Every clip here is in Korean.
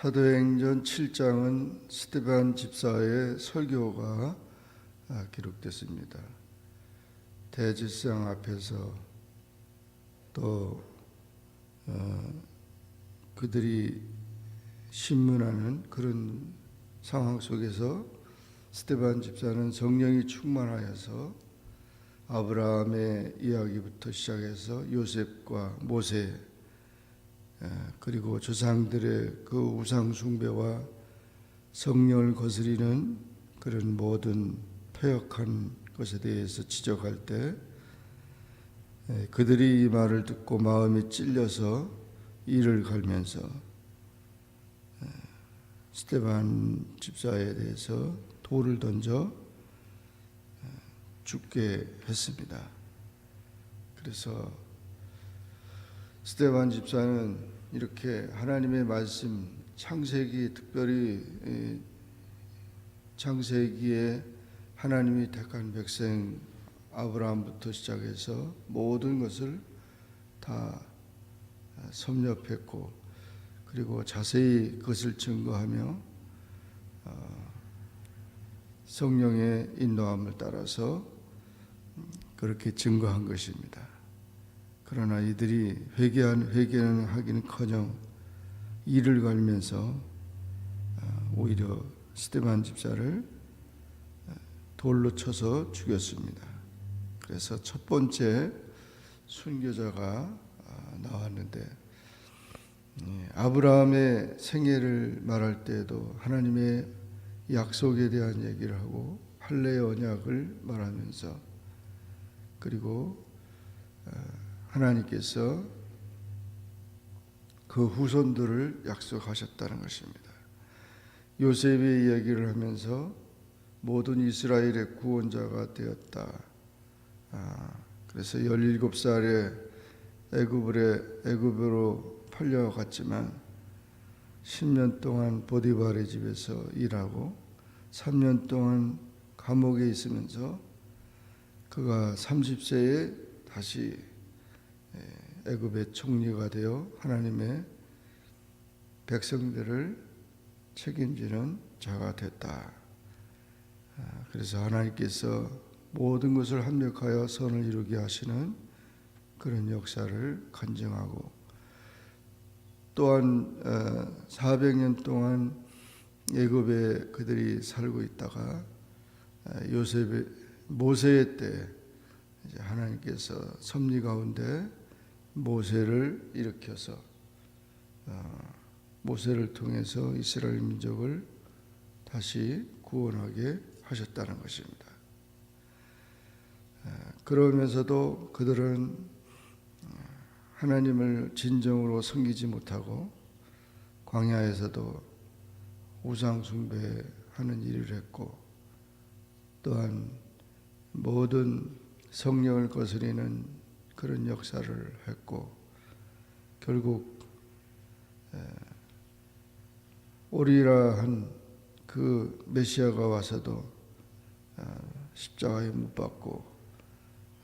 사도행전 7장은 스테반 집사의 설교가 아, 기록됐습니다. 대제사장 앞에서 또 어, 그들이 신문하는 그런 상황 속에서 스테반 집사는 성령이 충만하여서 아브라함의 이야기부터 시작해서 요셉과 모세 예, 그리고 조상들의 그 우상 숭배와 성령을 거스리는 그런 모든 퇴역한 것에 대해서 지적할 때 예, 그들이 이 말을 듣고 마음이 찔려서 이를 갈면서 예, 스테반 집사에 대해서 돌을 던져 예, 죽게 했습니다. 그래서 스테반 집사는 이렇게 하나님의 말씀 창세기 특별히 이 창세기에 하나님이 택한 백성 아브라함부터 시작해서 모든 것을 다 섭렵했고 그리고 자세히 그것을 증거하며 어, 성령의 인도함을 따라서 그렇게 증거한 것입니다. 그러나 이들이 회개한 회개는 하기는커녕 이를 갈면서 아, 오히려 스테반 집사를 아, 돌로 쳐서 죽였습니다. 그래서 첫 번째 순교자가 아, 나왔는데 예, 아브라함의 생애를 말할 때에도 하나님의 약속에 대한 얘기를 하고 할례의 언약을 말하면서 그리고 하나님께서 그 후손들을 약속하셨다는 것입니다. 요셉의 이야기를 하면서 모든 이스라엘의 구원자가 되었다. 아, 그래서 17살에 애굽에 애굽으로 팔려갔지만 10년 동안 보디발의 집에서 일하고 3년 동안 감옥에 있으면서 그가 30세에 다시 애굽의 총리가 되어 하나님의 백성들을 책임지는 자가 됐다. 아, 그래서 하나님께서 모든 것을 합력하여 선을 이루게 하시는 그런 역사를 간증하고 또한 400년 어, 동안 애굽에 그들이 살고 있다가 아, 요셉의 모세의 때 하나님께서 섭리 가운데 모세를 일으켜서 어, 모세를 통해서 이스라엘 민족을 다시 구원하게 하셨다는 것입니다. 어, 그러면서도 그들은 어, 하나님을 진정으로 섬기지 못하고 광야에서도 우상 숭배하는 일을 했고 또한 모든 성령을 거스리는 그런 역사를 했고 결국 오리라 한 그 메시아가 와서도 어, 십자가에 못 박고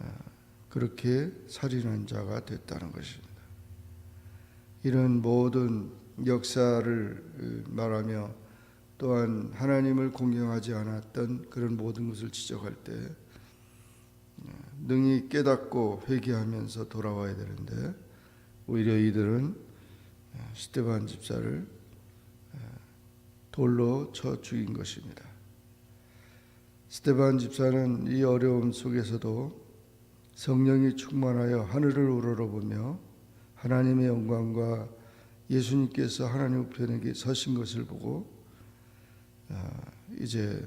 어, 그렇게 살인한 자가 됐다는 것입니다. 이런 모든 역사를 말하며 또한 하나님을 공경하지 않았던 그런 모든 것을 지적할 때 능히 깨닫고 회개하면서 돌아와야 되는데 오히려 이들은 스테반 집사를 돌로 쳐 죽인 것입니다. 스테반 집사는 이 어려움 속에서도 성령이 충만하여 하늘을 우러러보며 하나님의 영광과 예수님께서 하나님 우편에 서신 것을 보고 아, 이제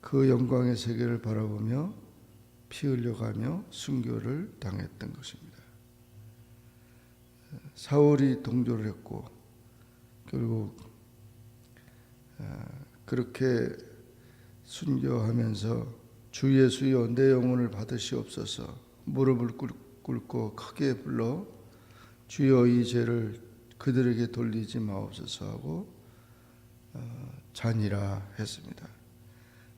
그 영광의 세계를 바라보며 피 흘려가며 순교를 당했던 것입니다. 사울이 동조를 했고 결국 아, 그렇게 순교하면서 주 예수여 내 영혼을 받으시옵소서 무릎을 꿇고 크게 불러 주여 이 죄를 그들에게 돌리지 마옵소서 하고 어, 잔이라 했습니다.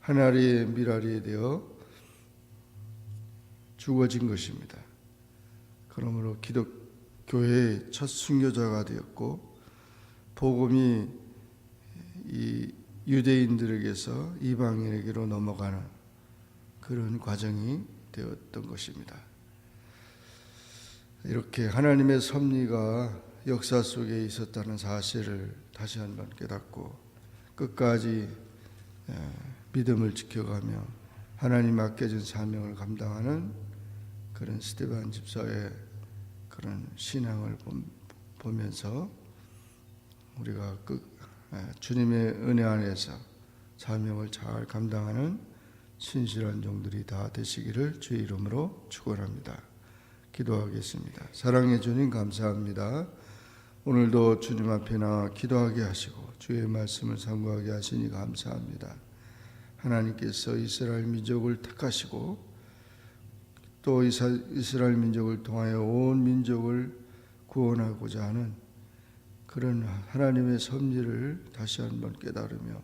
하나리의 미랄이 되어 죽어진 것입니다. 그러므로 기독교회의 첫 순교자가 되었고 복음이 이 유대인들에게서 이방인에게로 넘어가는 그런 과정이 되었던 것입니다. 이렇게 하나님의 섭리가 역사 속에 있었다는 사실을 다시 한번 깨닫고 끝까지 에, 믿음을 지켜가며 하나님 맡겨진 사명을 감당하는 그런 스테반 집사의 그런 신앙을 봄- 보면서 우리가 그 에, 주님의 은혜 안에서 사명을 잘 감당하는 신실한 종들이 다 되시기를 주의 이름으로 축원합니다. 기도하겠습니다. 사랑해 주님 감사합니다. 오늘도 주님 앞에 나와 기도하게 하시고 주의 말씀을 상고하게 하시니 감사합니다. 하나님께서 이스라엘 민족을 택하시고 또 이스라엘 민족을 통하여 온 민족을 구원하고자 하는 그런 하나님의 섭리를 다시 한번 깨달으며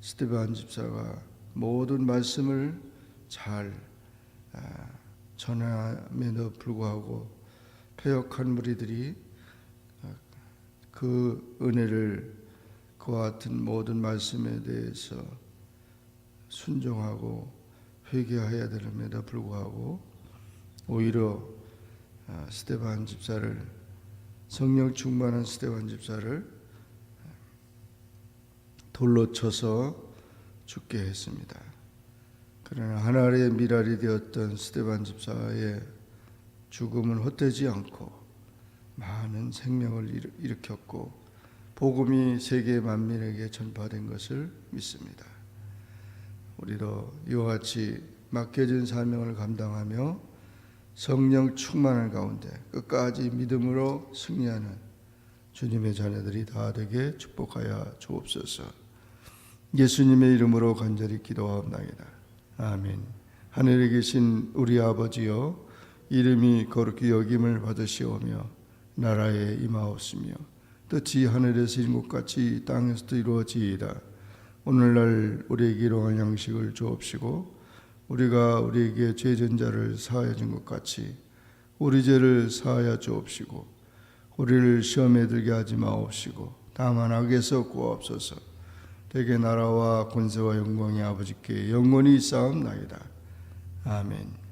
스테반 집사가 모든 말씀을 잘 아, 전함에도 불구하고 패역한 무리들이 아, 그 은혜를 그와 같은 모든 말씀에 대해서 순종하고 회개해야 되는데도 불구하고 오히려 아, 스테반 집사를 성령 충만한 스테반 집사를 돌로 쳐서 죽게 했습니다. 그러나 하나님의 미랄이 되었던 스테반 집사의 죽음은 헛되지 않고 많은 생명을 일- 일으켰고 복음이 세계 만민에게 전파된 것을 믿습니다. 우리도 이와 같이 맡겨진 사명을 감당하며 성령 충만한 가운데 끝까지 믿음으로 승리하는 주님의 자녀들이 다 되게 축복하여 주옵소서. 예수님의 이름으로 간절히 기도하옵나이다. 아멘. 하늘에 계신 우리 아버지여 이름이 거룩히 여김을 받으시오며 나라에 임하옵시며 뜻이 하늘에서 이룬 것 같이 이 땅에서도 이루어지이다. 오늘날 우리에게 일용할 양식을 주옵시고 우리가 우리에게 죄전자를 사하여 준 것 같이 우리 죄를 사하여 주옵시고 우리를 시험에 들게 하지 마옵시고 다만 악에서 구하옵소서 대개 나라와 권세와 영광이 아버지께 영원히 쌓옵나이다. 아멘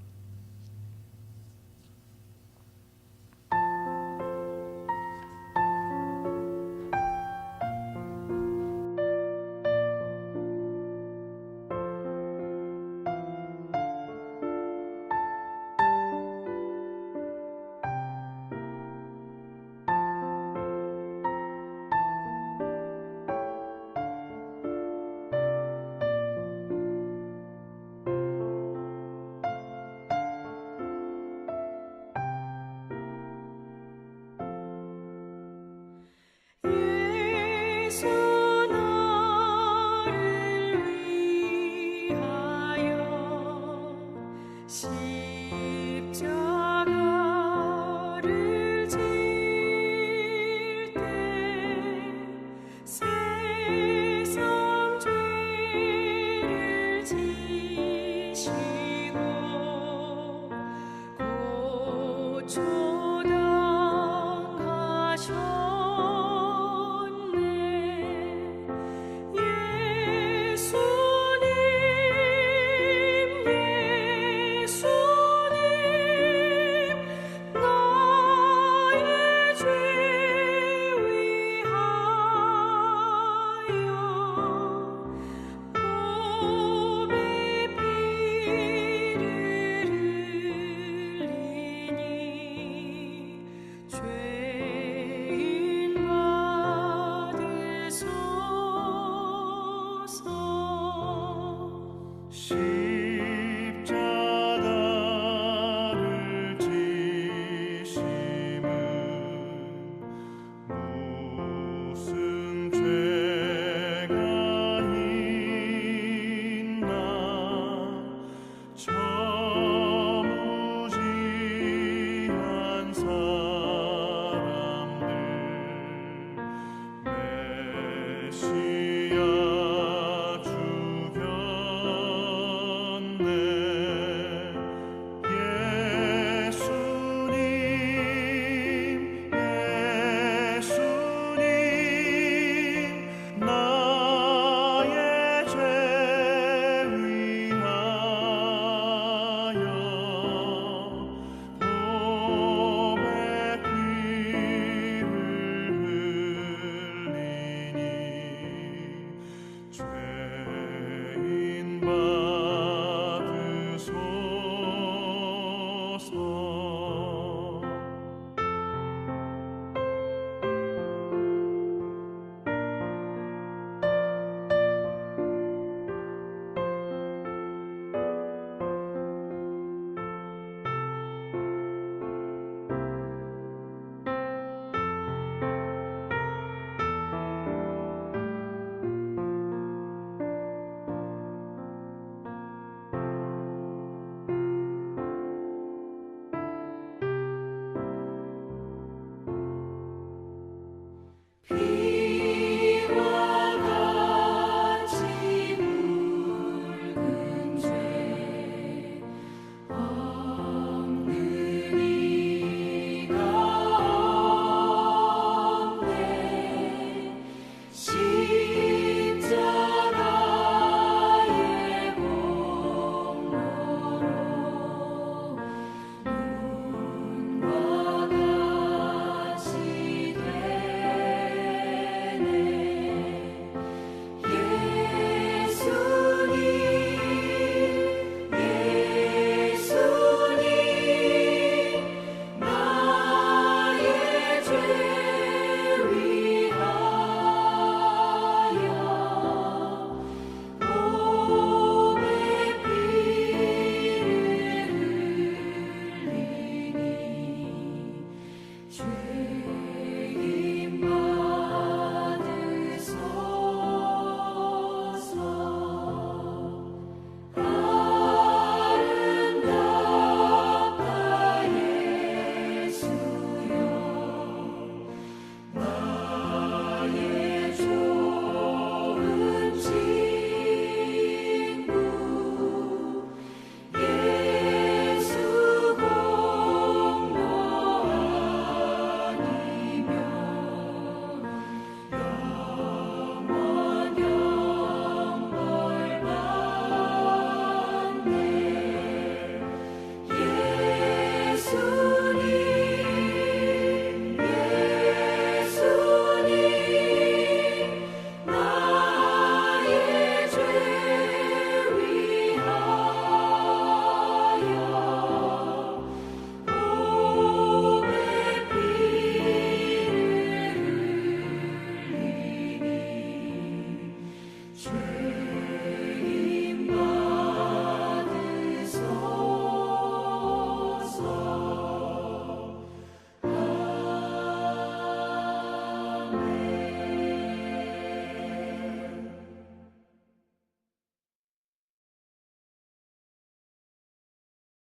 song.